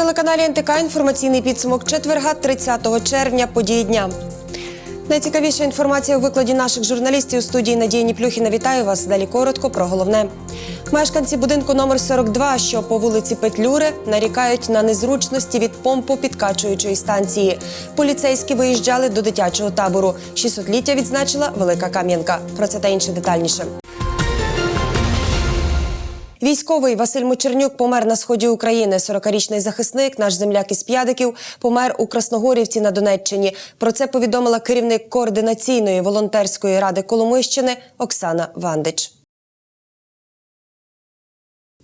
На телеканалі НТК інформаційний підсумок четверга, 30 червня, події дня. Найцікавіша інформація у викладі наших журналістів у студії Надії Ніплюхіна. Вітаю вас. Далі коротко про головне. Мешканці будинку номер 42, що по вулиці Петлюри, нарікають на незручності від помпу підкачуючої станції. Поліцейські виїжджали до дитячого табору. 600-ліття відзначила Велика Кам'янка. Про це та інше детальніше. Військовий Василь Мочернюк помер на сході України. 40-річний захисник, наш земляк із П'ядиків, помер у Красногорівці на Донеччині. Про це повідомила керівник координаційної волонтерської ради Коломийщини Оксана Вандич.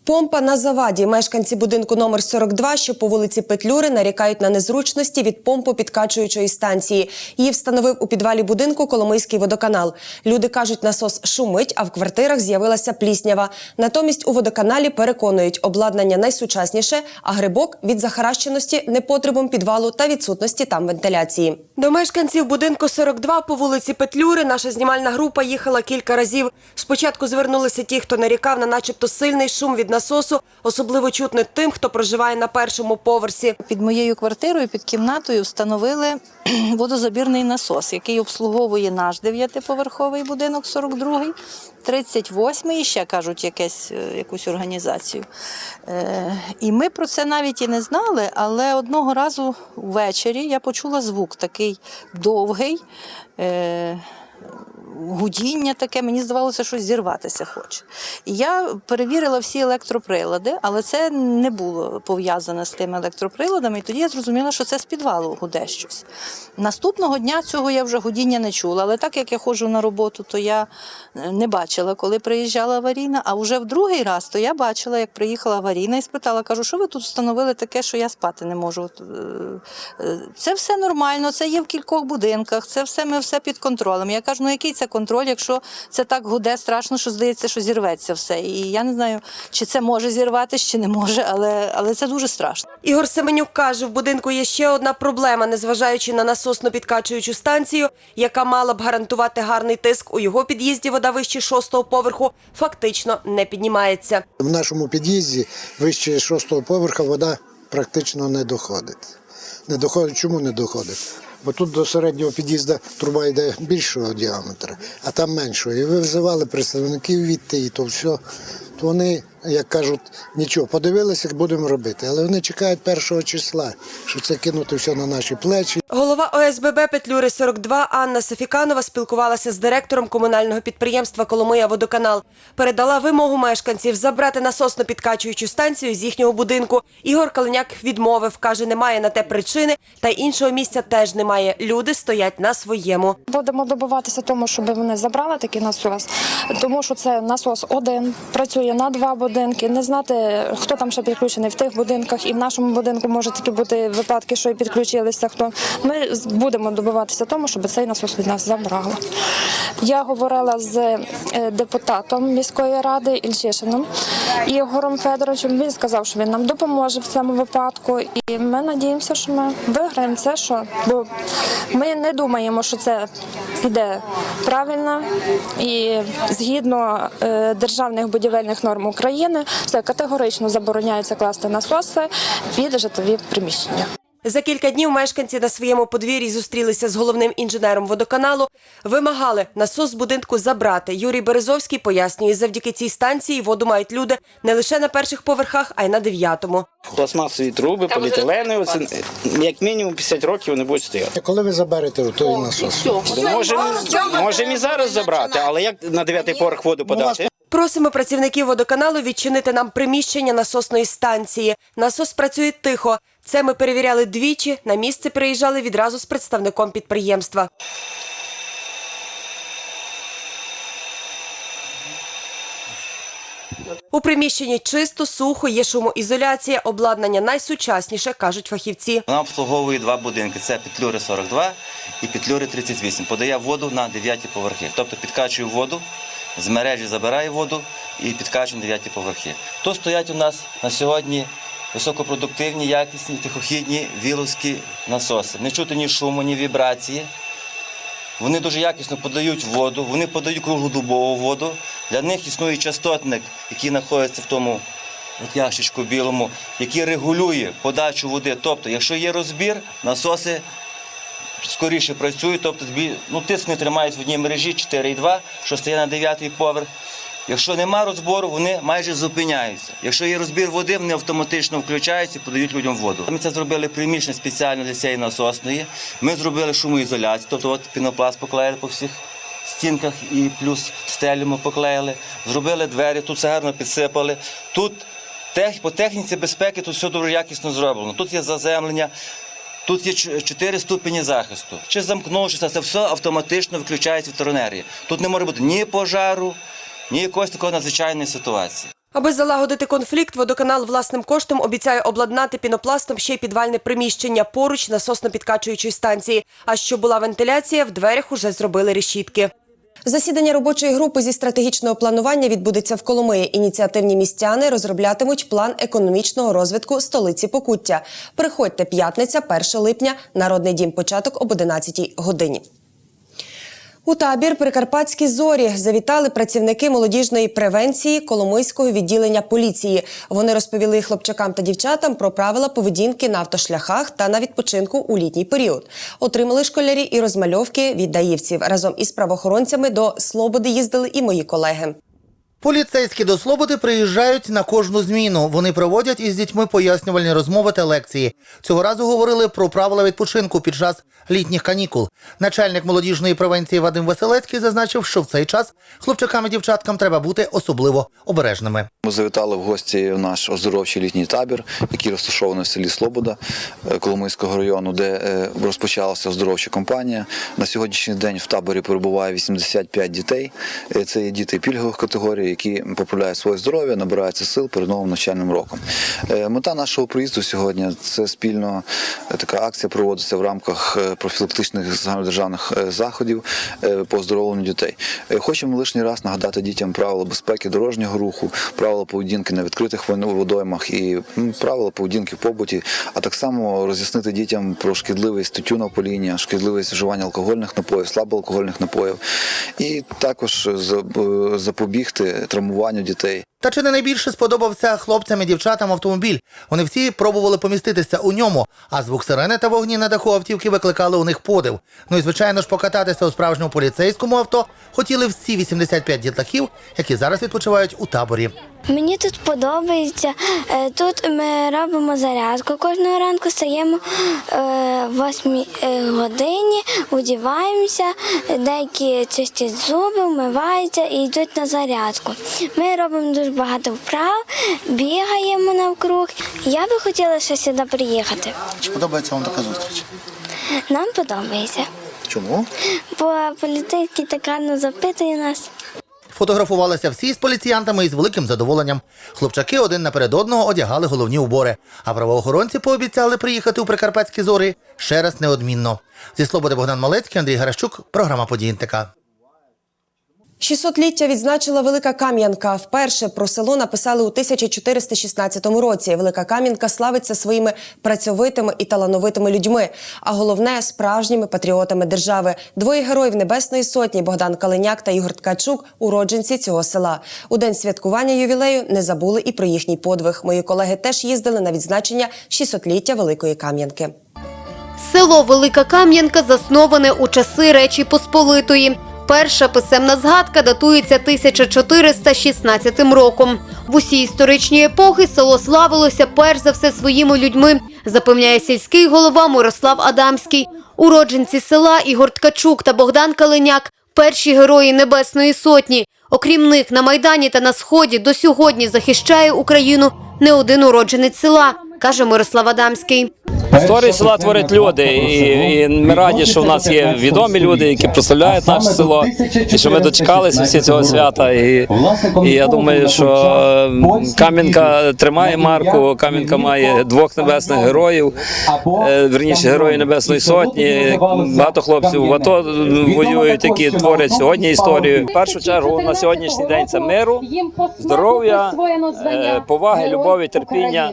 Помпа на заваді. Мешканці будинку номер 42, що по вулиці Петлюри, нарікають на незручності від помпу підкачуючої станції. Її встановив у підвалі будинку Коломийський водоканал. Люди кажуть, насос шумить, а в квартирах з'явилася пліснява. Натомість у водоканалі переконують, обладнання найсучасніше, а грибок від захаращеності непотребом підвалу та відсутності там вентиляції. До мешканців будинку 42 по вулиці Петлюри наша знімальна група їхала кілька разів. Спочатку звернулися ті, хто нарікав на начебто сильний шум від насосу, особливо чутно тим, хто проживає на першому поверсі. Під моєю квартирою, під кімнатою встановили водозабірний насос, який обслуговує наш дев'ятиповерховий будинок 42-й, 38-й, і ще кажуть якесь, е, якусь організацію. Е, І ми про це навіть і не знали, але одного разу ввечері я почула звук такий довгий. е, гудіння таке, мені здавалося, що зірватися хоче. І я перевірила всі електроприлади, але це не було пов'язане з тими електроприладами. І тоді я зрозуміла, що це з підвалу гуде щось. Наступного дня цього я вже гудіння не чула. Але так як я ходжу на роботу, то я е, не бачила, коли приїжджала аварійна. А вже в другий раз то я бачила, як приїхала аварійна і спитала, кажу, що ви тут встановили таке, що я спати не можу. Е, е, Це все нормально, це є в кількох будинках, це все ми все під контролем. Я кажу, ну який це контроль, якщо це так гуде, страшно, що здається, що зірветься все. І я не знаю, чи це може зірватися, чи не може, але, але це дуже страшно. Ігор Семенюк каже, в будинку є ще одна проблема, незважаючи на насосно підкачуючу станцію, яка мала б гарантувати гарний тиск. У його під'їзді вода вище шостого поверху фактично не піднімається. В нашому під'їзді вище шостого поверха вода практично не доходить. Не доходить. Чому не доходить? Бо тут до середнього під'їзду труба йде більшого діаметра, а там меншого. І ви взивали представників відти, і то все. То вони, як кажуть, нічого, подивилися, як будемо робити. Але вони чекають першого числа, що це кинути все на наші плечі. Голова ОСББ Петлюри 42 Анна Софіканова спілкувалася з директором комунального підприємства Коломия Водоканал. Передала вимогу мешканців забрати насосно підкачуючу станцію з їхнього будинку. Ігор Калиняк відмовив, каже, немає на те причини, та іншого місця теж немає. Люди стоять на своєму. Будемо добиватися тому, щоб вони забрали такий насос, тому що це насос один, працює на два будинки. Не знати, хто там ще підключений в тих будинках, і в нашому будинку може такі бути випадки, що і підключилися. Хто ми будемо добиватися тому, щоб цей насос від нас забрали. Я говорила з е, депутатом міської ради Ільчишином Ігорем Федоровичем. Він сказав, що він нам допоможе в цьому випадку, і ми надіємося, що ми виграємо це, що бо ми не думаємо, що це йде правильно і згідно е, державних будівельних норм України, це категорично забороняється класти насоси під житлові приміщення. За кілька днів мешканці на своєму подвір'ї зустрілися з головним інженером водоканалу. Вимагали насос з будинку забрати. Юрій Березовський пояснює, завдяки цій станції воду мають люди не лише на перших поверхах, а й на дев'ятому. Пластмасові труби, поліетилени, оце, як мінімум 50 років вони будуть стояти. Коли ви заберете той насос? Можемо можемо і зараз забрати, але як на дев'ятий поверх воду подати? Просимо працівників водоканалу відчинити нам приміщення насосної станції. Насос працює тихо. Це ми перевіряли двічі. На місце приїжджали відразу з представником підприємства. У приміщенні чисто, сухо, є шумоізоляція, обладнання найсучасніше, кажуть фахівці. Вона обслуговує два будинки: це Петлюри 42 і Петлюри 38. Подає воду на 9 поверхи. Тобто підкачує воду, з мережі забирає воду і підкачує на 9 поверхи. Тут стоять у нас на сьогодні високопродуктивні, якісні, тихохідні віловські насоси. Не чути ні шуму, ні вібрації. Вони дуже якісно подають воду, вони подають круглодобову воду. Для них існує частотник, який знаходиться в тому ящичку білому, який регулює подачу води. Тобто, якщо є розбір, насоси скоріше працюють, тобто ну, тиск не тримають в одній мережі 4,2, що стає на 9 поверх. Якщо нема розбору, вони майже зупиняються. Якщо є розбір води, вони автоматично включаються і подають людям воду. Ми це зробили приміщення спеціально для цієї насосної. Ми зробили шумоізоляцію, тобто от пінопласт поклеїли по всіх стінках і плюс стелю ми поклеїли. Зробили двері, тут все гарно підсипали. Тут по техніці безпеки тут все дуже якісно зроблено. Тут є заземлення. Тут є чотири ступені захисту. Чи замкнувшися, це все автоматично виключається від теронерії. Тут не може бути ні пожару, ні якоїсь такої надзвичайної ситуації. Аби залагодити конфлікт, водоканал власним коштом обіцяє обладнати пінопластом ще й підвальне приміщення поруч насосно-підкачуючої станції. А щоб була вентиляція, в дверях уже зробили решітки. Засідання робочої групи зі стратегічного планування відбудеться в Коломиї. Ініціативні містяни розроблятимуть план економічного розвитку столиці Покуття. Приходьте п'ятниця, 1 липня, Народний дім. Початок об 11 годині. У табір Прикарпатські зорі завітали працівники молодіжної превенції Коломийського відділення поліції. Вони розповіли хлопчакам та дівчатам про правила поведінки на автошляхах та на відпочинку у літній період. Отримали школярі і розмальовки від даївців. Разом із правоохоронцями до Слободи їздили і мої колеги. Поліцейські до Слободи приїжджають на кожну зміну. Вони проводять із дітьми пояснювальні розмови та лекції. Цього разу говорили про правила відпочинку під час літніх канікул. Начальник молодіжної превенції Вадим Василецький зазначив, що в цей час хлопчакам і дівчаткам треба бути особливо обережними. Ми завітали в гості в наш оздоровчий літній табір, який розташований в селі Слобода е, Коломийського району, де е, розпочалася оздоровча кампанія. На сьогоднішній день в таборі перебуває 85 дітей. Е, Це є діти пільгових категорій, які поправляють своє здоров'я, набираються сил перед новим навчальним роком. Е, Мета нашого приїзду сьогодні це спільно е, така акція проводиться в рамках е, профілактичних загальнодержавних заходів по оздоровленню дітей. Хочемо лишній раз нагадати дітям правила безпеки дорожнього руху, правила поведінки на відкритих водоймах і правила поведінки в побуті, а так само роз'яснити дітям про шкідливість тютюнопаління, шкідливість вживання алкогольних напоїв, слабоалкогольних напоїв, і також запобігти травмуванню дітей. Та чи не найбільше сподобався хлопцям і дівчатам автомобіль? Вони всі пробували поміститися у ньому, а звук сирени та вогні на даху автівки викликали у них подив. Ну і звичайно ж покататися у справжньому поліцейському авто хотіли всі 85 дітлахів, які зараз відпочивають у таборі. Мені тут подобається. Е, Тут ми робимо зарядку. Кожного ранку стаємо в 8 годині, одіваємося, деякі чистять зуби, вмиваються і йдуть на зарядку. Ми робимо дуже багато вправ, бігаємо навкруг. Я би хотіла ще сюди приїхати. Чи подобається вам така зустріч? Нам подобається, Чому? бо поліцейський так гарно запитує нас. Фотографувалися всі з поліціянтами із великим задоволенням. Хлопчаки один наперед одного одягали головні убори, а правоохоронці пообіцяли приїхати у Прикарпатські зори ще раз неодмінно. Зі Слободи Богдан Малецький, Андрій Гаращук, програма «Події НТК». 600-ліття відзначила Велика Кам'янка. Вперше про село написали у 1416 році. Велика Кам'янка славиться своїми працьовитими і талановитими людьми, а головне справжніми патріотами держави. Двоє героїв Небесної Сотні Богдан Калиняк та Ігор Ткачук уродженці цього села. У день святкування ювілею не забули і про їхній подвиг. Мої колеги теж їздили на відзначення 600-ліття Великої Кам'янки. Село Велика Кам'янка засноване у часи Речі Посполитої. Перша писемна згадка датується 1416 роком. В усі історичні епохи село славилося перш за все своїми людьми, запевняє сільський голова Мирослав Адамський. Уродженці села Ігор Ткачук та Богдан Калиняк – перші герої Небесної Сотні. Окрім них, на Майдані та на Сході до сьогодні захищає Україну не один уродженець села, каже Мирослав Адамський. Історію села творять люди, і, і ми раді, що в нас є відомі люди, які прославляють наше село, і що ми дочекалися всі цього свята. І, і я думаю, що е, Кам'янка тримає марку. Кам'янка має двох небесних героїв, е, верніше герої Небесної Сотні. Багато хлопців в АТО воюють, які творять сьогодні історію. В першу чергу на сьогоднішній день це миру, здоров'я, е, поваги, любові, терпіння.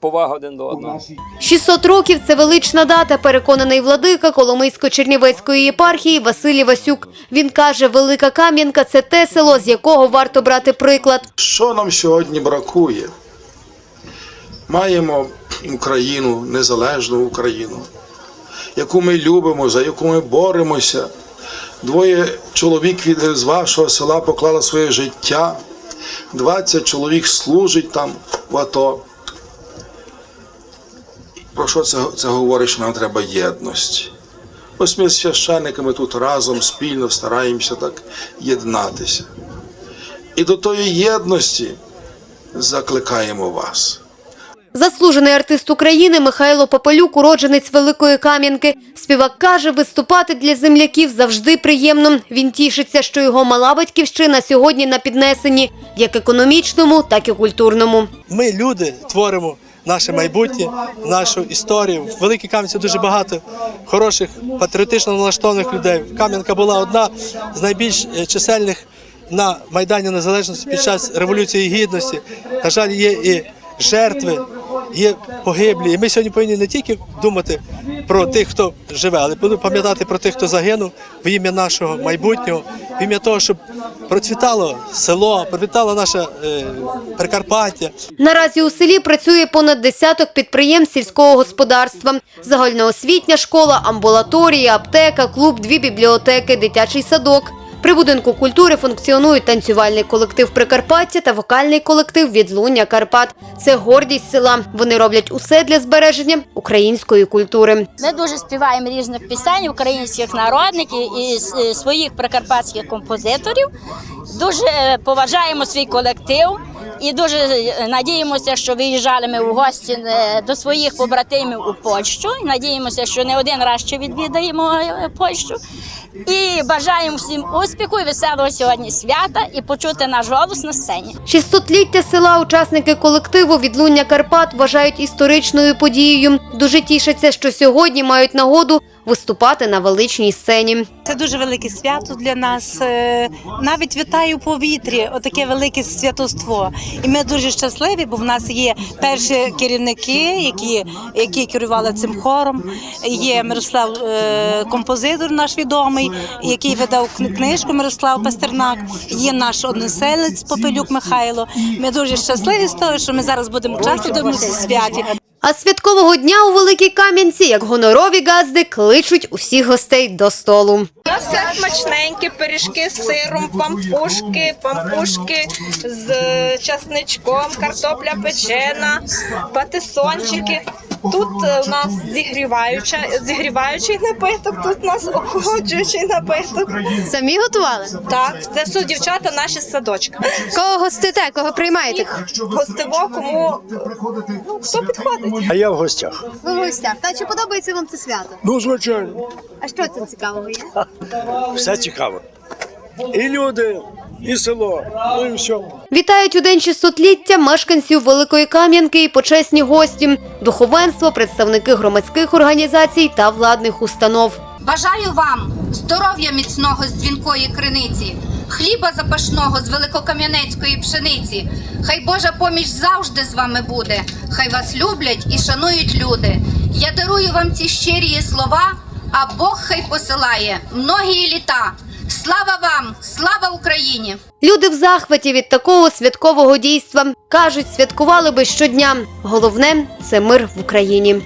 Повага один до одного. 600 років – це велична дата, переконаний владика Коломийсько-Чернівецької єпархії Василій Васюк. Він каже, Велика Кам'янка – це те село, з якого варто брати приклад. Що нам сьогодні бракує? маємо Україну, незалежну Україну, яку ми любимо, за яку ми боремося. Двоє чоловік від з вашого села поклали своє життя, 20 чоловік служить там в АТО. Про що це, це говорить, що нам треба єдності? Ось ми з священниками тут разом спільно стараємося так єднатися. І до тої єдності закликаємо вас. Заслужений артист України Михайло Попелюк, уродженець Великої Кам'янки. Співак каже, виступати для земляків завжди приємно. Він тішиться, що його мала батьківщина сьогодні на піднесенні, як економічному, так і культурному. Ми, люди, творимо наше майбутнє, нашу історію. В Великій Кам'янці дуже багато хороших, патріотично налаштованих людей. Кам'янка була одна з найбільш е, чисельних на Майдані Незалежності під час Революції Гідності. На жаль, є і жертви, є погиблі. І ми сьогодні повинні не тільки думати про тих, хто живе, але повинні пам'ятати про тих, хто загинув в ім'я нашого майбутнього, в ім'я того, щоб процвітало село, процвітало наше е, Прикарпаття. Наразі у селі працює понад десяток підприємств сільського господарства. Загальноосвітня школа, амбулаторія, аптека, клуб, дві бібліотеки, дитячий садок. При будинку культури функціонують танцювальний колектив Прикарпаття та вокальний колектив Відлуння Карпат. Це гордість села. Вони роблять усе для збереження української культури. Ми дуже співаємо різних пісень українських народників і своїх прикарпатських композиторів. Дуже е, поважаємо свій колектив і дуже е, надіємося, що виїжджали ми у гості е, до своїх побратимів у Польщу. Надіємося, що не один раз ще відвідаємо е, Польщу. І бажаємо всім успіху і веселого сьогодні свята і почути наш голос на сцені. 600-ліття села учасники колективу Відлуння Карпат вважають історичною подією. Дуже тішаться, що сьогодні мають нагоду виступати на величній сцені. Це дуже велике свято для нас. Е, Навіть вітаю повітрі, отаке велике святоство. І ми дуже щасливі, бо в нас є перші керівники, які, які керували цим хором. Є Мирослав е, композитор, наш відомий, який видав книжку Мирослав Пастернак. Є наш односелець Попелюк Михайло. Ми дуже щасливі з того, що ми зараз будемо участвувати в цьому святі. А святкового дня у Великій Кам'янці, як гонорові газди, кличуть усіх гостей до столу. У нас все смачненькі пиріжки з сиром, пампушки, пампушки з часничком, картопля печена, патисончики. Тут е, у нас зігріваюча, зігріваючий напиток, тут у нас охолоджуючий напиток. Самі готували? Так, це все дівчата наші з садочка. Кого гостите, кого приймаєте? Гостево, кому ну, хто підходить. А я в гостях. Ви в гостях. Та чи подобається вам це свято? Ну, звичайно, А що це цікавого є? все цікаво. І люди, і село, ну і все. Вітають у день 600-ліття мешканців Великої Кам'янки і почесні гості, духовенство, представники громадських організацій та владних установ. Бажаю вам здоров'я міцного з дзвінкої криниці, хліба запашного з великокам'янецької пшениці. Хай Божа поміч завжди з вами буде. Хай вас люблять і шанують люди. Я дарую вам ці щирі слова, а Бог хай посилає многії літа. Слава вам, слава Україні! Люди в захваті від такого святкового дійства кажуть, святкували би щодня. Головне це мир в Україні.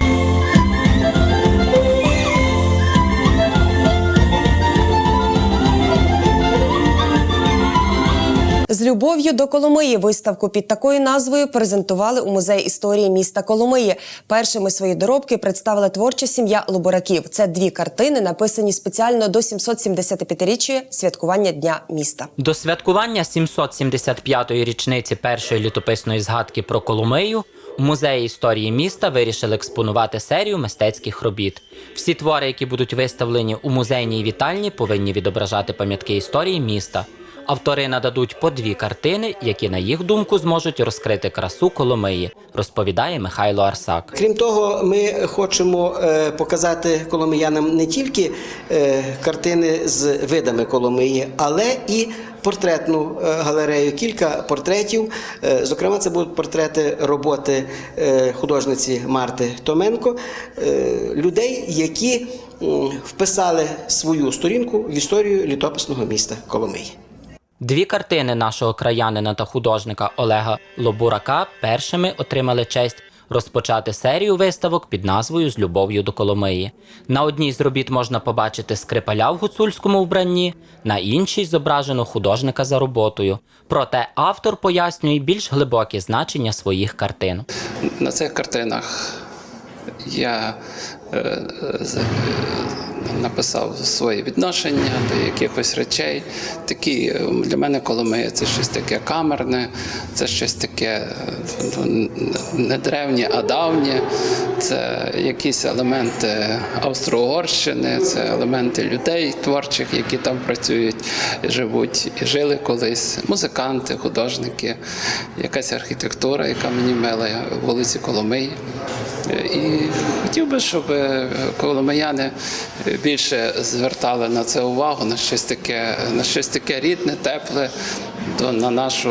З любов'ю до Коломиї виставку під такою назвою презентували у музеї історії міста Коломиї. Першими свої доробки представила творча сім'я Лубораків. Це дві картини, написані спеціально до 775-річчя святкування дня міста. До святкування 775-ї річниці першої літописної згадки про Коломию у музеї історії міста вирішили експонувати серію мистецьких робіт. Всі твори, які будуть виставлені у музейній вітальні, повинні відображати пам'ятки історії міста. Автори нададуть по дві картини, які, на їх думку, зможуть розкрити красу Коломиї, розповідає Михайло Арсак. Крім того, ми хочемо е, показати коломиянам не тільки е, картини з видами Коломиї, але і портретну е, галерею. Кілька портретів. Зокрема, це будуть портрети роботи художниці Марти Томенко, людей, які вписали свою сторінку в історію літописного міста Коломиї. Дві картини нашого краянина та художника Олега Лобурака першими отримали честь розпочати серію виставок під назвою З любов'ю до Коломиї. На одній з робіт можна побачити скрипаля в гуцульському вбранні, на іншій зображено художника за роботою. Проте автор пояснює більш глибокі значення своїх картин. На цих картинах я е, е, написав своє відношення до якихось речей. Такі е, для мене Коломия це щось таке камерне, це щось таке е, ну, не древнє, а давнє. Це якісь елементи Австро-Угорщини, це елементи людей творчих, які там працюють, живуть і жили колись. Музиканти, художники, якась архітектура, яка мені мила вулиці Коломиї. І хотів би, щоб е, коломияни більше звертали на це увагу, на щось таке, на щось таке рідне, тепле, до- на нашу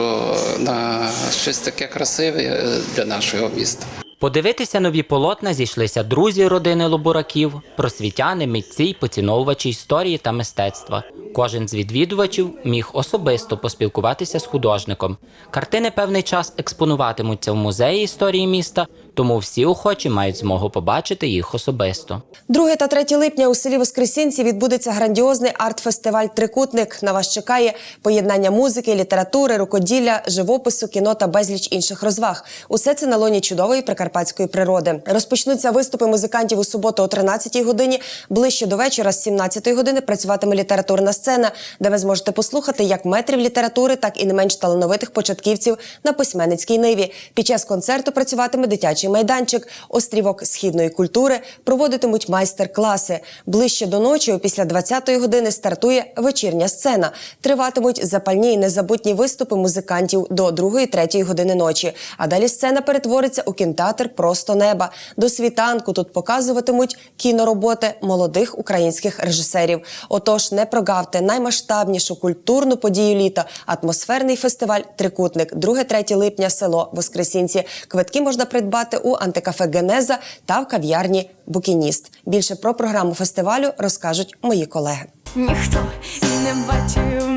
на щось таке красиве е, для нашого міста. Подивитися нові полотна зійшлися друзі родини Лобураків, просвітяни, митці й поціновувачі історії та мистецтва. Кожен з відвідувачів міг особисто поспілкуватися з художником. Картини певний час експонуватимуться в музеї історії міста, тому всі охочі мають змогу побачити їх особисто. 2 та 3 липня у селі Воскресінці відбудеться грандіозний арт-фестиваль Трикутник. На вас чекає поєднання музики, літератури, рукоділля, живопису, кіно та безліч інших розваг. Усе це на лоні чудової прикарпатської природи. Розпочнуться виступи музикантів у суботу о 13-й годині. Ближче до вечора з 17-ї години працюватиме літературна сцена, де ви зможете послухати як метрів літератури, так і не менш талановитих початківців на письменницькій ниві. Під час концерту працюватиме дитячий майданчик, острівок східної культури, проводитимуть майстер-класи. Ближче до ночі, після 20-ї години, стартує вечірня сцена. Триватимуть запальні і незабутні виступи музикантів до 2-3 години ночі. А далі сцена перетвориться у кінотеатр просто неба. До світанку тут показуватимуть кінороботи молодих українських режисерів. Отож, не прогавте наймасштабнішу культурну подію літа, атмосферний фестиваль Трикутник, 2-3 липня, село Воскресінці. Квитки можна придбати у антикафе Генеза та в кав'ярні Букініст. Більше про програму фестивалю розкажуть мої колеги. Ніхто не бачив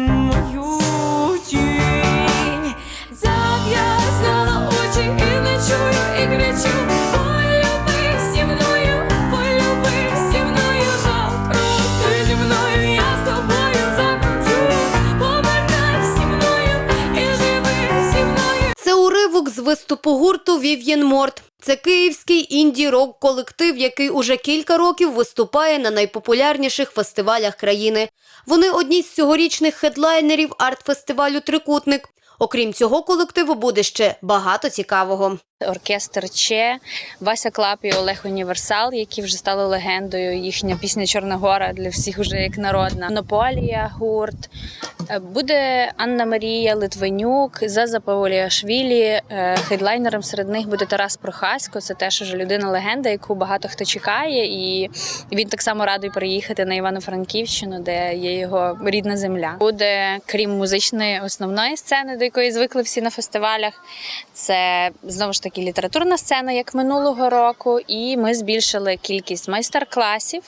виступу гурту Вів'єн Морт. Це київський інді-рок колектив, який уже кілька років виступає на найпопулярніших фестивалях країни. Вони одні з цьогорічних хедлайнерів арт-фестивалю Трикутник. Окрім цього колективу буде ще багато цікавого. Оркестр Че, Вася Клап і Олег Універсал, які вже стали легендою. Їхня пісня Чорногора для всіх вже як народна. Монополія, гурт. Е, Буде Анна Марія Литвинюк, Заза Паволіашвілі. Е, Хедлайнером серед них буде Тарас Прохасько. Це теж уже людина легенда, яку багато хто чекає. І він так само радий приїхати на Івано-Франківщину, де є його рідна земля. Буде крім музичної основної сцени, до якої звикли всі на фестивалях. Це знову ж таки літературна сцена, як минулого року, і ми збільшили кількість майстер-класів,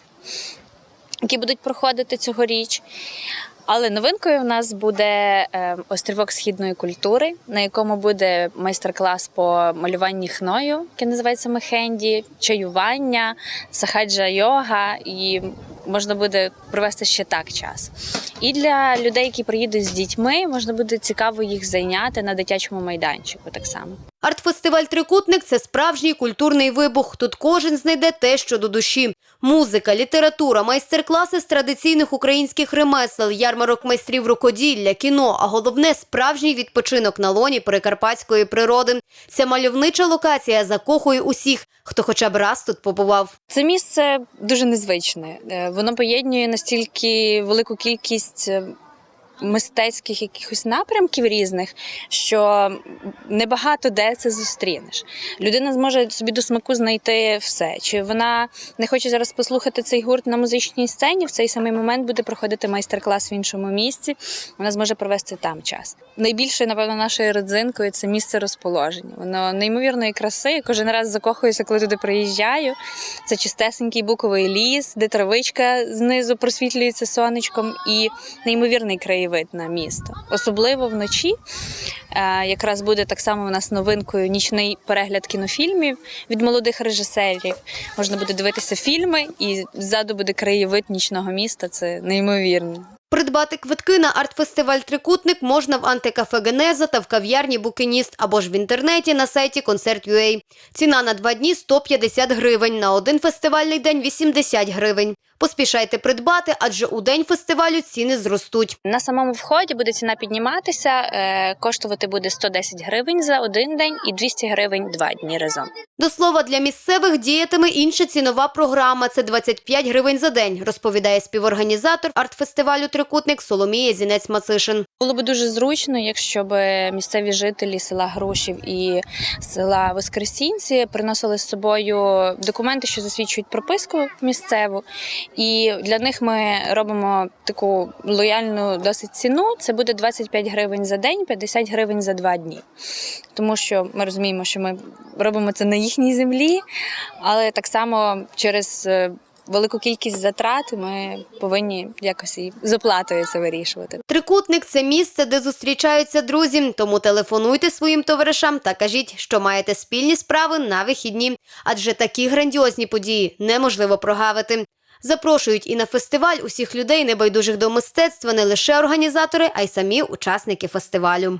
які будуть проходити цьогоріч. Але новинкою в нас буде е, острівок східної культури, на якому буде майстер-клас по малюванні хною, яке називається мехенді, чаювання, сахаджа йога, і можна буде провести ще так час. І для людей, які приїдуть з дітьми, можна буде цікаво їх зайняти на дитячому майданчику так само. Арт-фестиваль Трикутник це справжній культурний вибух. Тут кожен знайде те, що до душі: музика, література, майстер-класи з традиційних українських ремесел, ярмарок майстрів рукоділля, кіно, а головне справжній відпочинок на лоні прикарпатської природи. Ця мальовнича локація закохує усіх, хто хоча б раз тут побував. Це місце дуже незвичне. Е, Воно поєднує настільки велику кількість. Мистецьких якихось напрямків різних, що небагато де це зустрінеш. Людина зможе собі до смаку знайти все. Чи вона не хоче зараз послухати цей гурт на музичній сцені, в цей самий момент буде проходити майстер-клас в іншому місці. Вона зможе провести там час. Найбільше, напевно, нашою родзинкою це місце розположення. Воно неймовірної краси. Я Кожен раз закохуюся, коли туди приїжджаю. Це чистесенький буковий ліс, де травичка знизу просвітлюється сонечком, і неймовірний краєвид. Краєвид на місто, особливо вночі. Е, Якраз буде так само у нас новинкою нічний перегляд кінофільмів від молодих режисерів. Можна буде дивитися фільми, і ззаду буде краєвид нічного міста. Це неймовірно. Придбати квитки на арт-фестиваль Трикутник можна в антикафе Генеза та в кав'ярні Букиніст або ж в інтернеті на сайті Концерт.ua. Ціна на два дні 150 гривень, на один фестивальний день 80 гривень. Поспішайте придбати, адже у день фестивалю ціни зростуть. На самому вході буде ціна підніматися, е, коштувати буде 110 гривень за один день і 200 гривень два дні разом. До слова, для місцевих діятиме інша цінова програма – це 25 гривень за день, розповідає співорганізатор арт-фестивалю Трикутник Соломія Зінець-Мацишин. Було б дуже зручно, якщо б місцеві жителі села Грушів і села Воскресінці приносили з собою документи, що засвідчують прописку місцеву. І для них ми робимо таку лояльну досить ціну. Це буде 25 гривень за день, 50 гривень за два дні. Тому що ми розуміємо, що ми робимо це на їхній землі, але так само через е, велику кількість затрат ми повинні якось і з оплатою це вирішувати. Трикутник – це місце, де зустрічаються друзі, тому телефонуйте своїм товаришам та кажіть, що маєте спільні справи на вихідні, адже такі грандіозні події неможливо прогавити. Запрошують і на фестиваль усіх людей, небайдужих до мистецтва, не лише організатори, а й самі учасники фестивалю.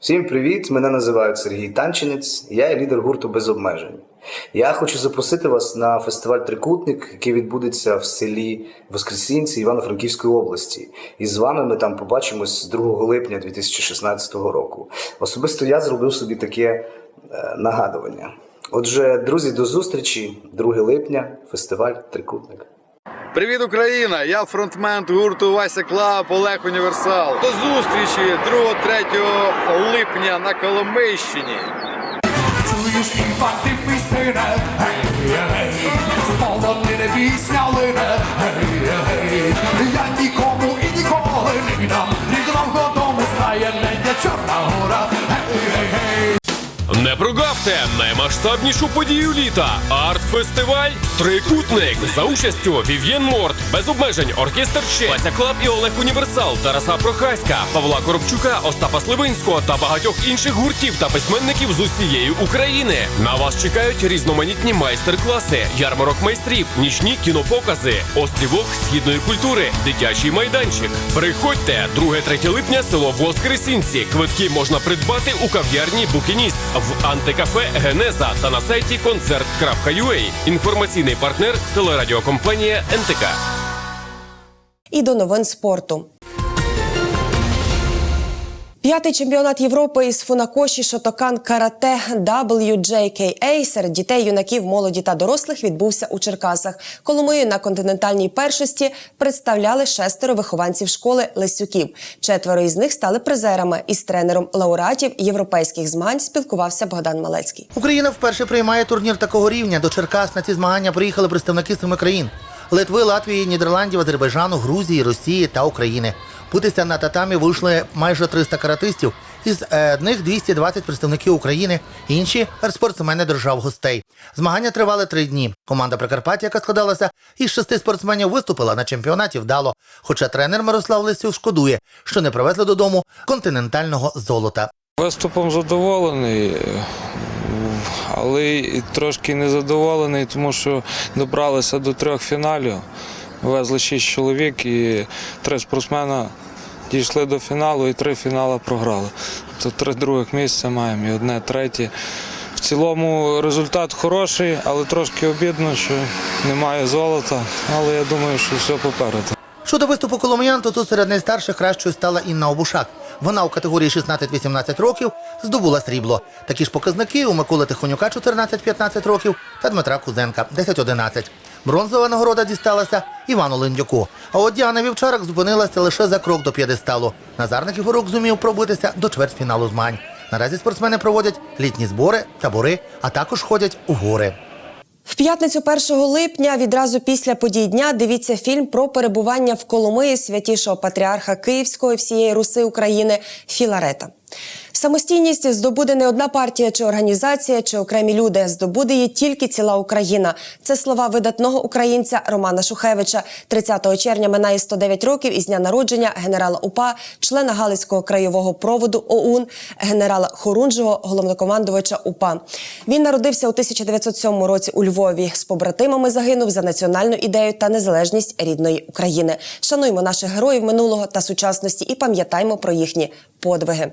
Всім привіт! Мене називають Сергій Танчинець. Я є лідер гурту без обмежень. Я хочу запросити вас на фестиваль Трикутник, який відбудеться в селі Воскресінці Івано-Франківської області. І з вами ми там побачимось 2 липня 2016 року. Особисто я зробив собі таке е, нагадування. Отже, друзі, до зустрічі 2 липня, фестиваль Трикутник. Привіт, Україна! Я фронтмен гурту Вася Клаб Олег Універсал. До зустрічі 2-3 липня на Коломийщині. Чуєш інфаркти писине, гей, гей, сполонене пісня лине, я нікому і ніколи не віддам, рідном годому знає не Чорна гора, гей, гей, гей. Наймасштабнішу подію літа арт-фестиваль Трикутник за участю Вів'єн Морт, без обмежень оркестр Че, Вася Клаб і Олег Універсал, Тараса Прохаська, Павла Коробчука, Остапа Сливинського та багатьох інших гуртів та письменників з усієї України. На вас чекають різноманітні майстер-класи, ярмарок майстрів, нічні кінопокази, острівок східної культури, дитячий майданчик. Приходьте 2-3 липня, село Воскресінці. Квитки можна придбати у кав'ярні Букініст в антикафе Генеза та на сайті концерт.ua. Інформаційний партнер телерадіокомпанія НТК. І до новин спорту. П'ятий чемпіонат Європи із фунакоші Шотокан Карате WJKA серед дітей, юнаків, молоді та дорослих відбувся у Черкасах. Коломию на континентальній першості представляли шестеро вихованців школи Лисюків. Четверо із них стали призерами. Із тренером лауреатів європейських змагань спілкувався Богдан Малецький. Україна вперше приймає турнір такого рівня. До Черкас на ці змагання приїхали представники семи країн: Литви, Латвії, Нідерландів, Азербайджану, Грузії, Росії та України. Битися на татамі вийшли майже 300 каратистів. Із е, них 220 представників України, інші спортсмени держав гостей. Змагання тривали три дні. Команда Прикарпаття, яка складалася із шести спортсменів, виступила на чемпіонаті вдало. Хоча тренер Мирослав Лисюк шкодує, що не привезли додому континентального золота. Виступом задоволений, але трошки незадоволений, тому що добралися до трьох фіналів. Везли шість чоловік і три спортсмена дійшли до фіналу і три фінали програли. Тобто три других місця маємо і одне третє. В цілому результат хороший, але трошки обідно, що немає золота. Але я думаю, що все попереду. Щодо виступу коломиян, то тут серед найстарших кращою стала Інна Обушак. Вона у категорії 16-18 років здобула срібло. Такі ж показники у Миколи Тихонюка 14-15 років та Дмитра Кузенка 10-11. Бронзова нагорода дісталася Івану Линдюку. А от Діана Вівчарок зупинилася лише за крок до п'єдесталу. Назарник Ігорук зумів пробитися до чвертьфіналу змагань. Наразі спортсмени проводять літні збори, табори, а також ходять у гори. В п'ятницю 1 липня, відразу після подій дня, дивіться фільм про перебування в Коломиї святішого патріарха Київського і всієї Руси України Філарета. Самостійність здобуде не одна партія чи організація, чи окремі люди. Здобуде її тільки ціла Україна. Це слова видатного українця Романа Шухевича. 30 червня минає 109 років із дня народження генерала УПА, члена Галицького краєвого проводу ОУН, генерала Хорунжого, головнокомандувача УПА. Він народився у 1907 році у Львові. З побратимами загинув за національну ідею та незалежність рідної України. Шануймо наших героїв минулого та сучасності і пам'ятаймо про їхні подвиги.